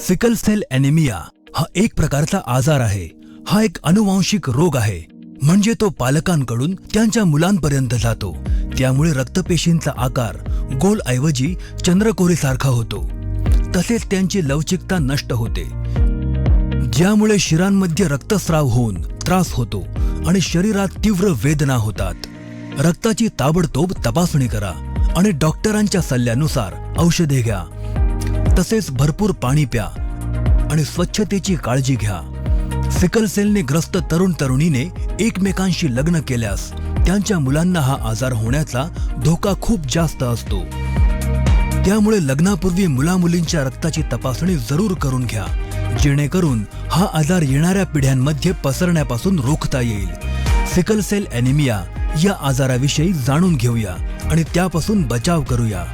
Sickle sale anaemia हा एक प्रकारचा आजार आहे. हा एक अनुवांशिक रोग आहे. म्हणजे तो पालकांकडून त्यांच्या मुलांपर्यंत जातो. त्यामुळे रक्तपेशींचा आकार गोल ऐवजी चंद्रकोरीसारखा होतो. तसेच त्यांची लवचिकता नष्ट होते. ज्यामुळे शिरांमध्ये रक्तस्राव होऊन त्रास होतो आणि शरीरात तीव्र वेदना होतात. रक्ताची ताबडतोब तपासणी करा आणि डॉक्टरांच्या सल्ल्यानुसार औषधे घ्या. तसेच भरपूर पाणी प्या आणि स्वच्छतेची काळजी घ्या. सिकल सेलने ग्रस्त तरुण तरुणीने एकमेकांशी लग्न केल्यास त्यांच्या मुलांना हा आजार होण्याचा धोका खूप जास्त असतो. त्यामुळे लग्नापूर्वी मुलामुलींच्या रक्ताची तपासणी जरूर करून घ्या जेणेकरून हा आजार येणाऱ्या पिढ्यांमध्ये पसरण्यापासून रोखता येईल. सिकल सेल ॲनिमिया या आजाराविषयी जाणून घेऊया आणि त्यापासून बचाव करूया.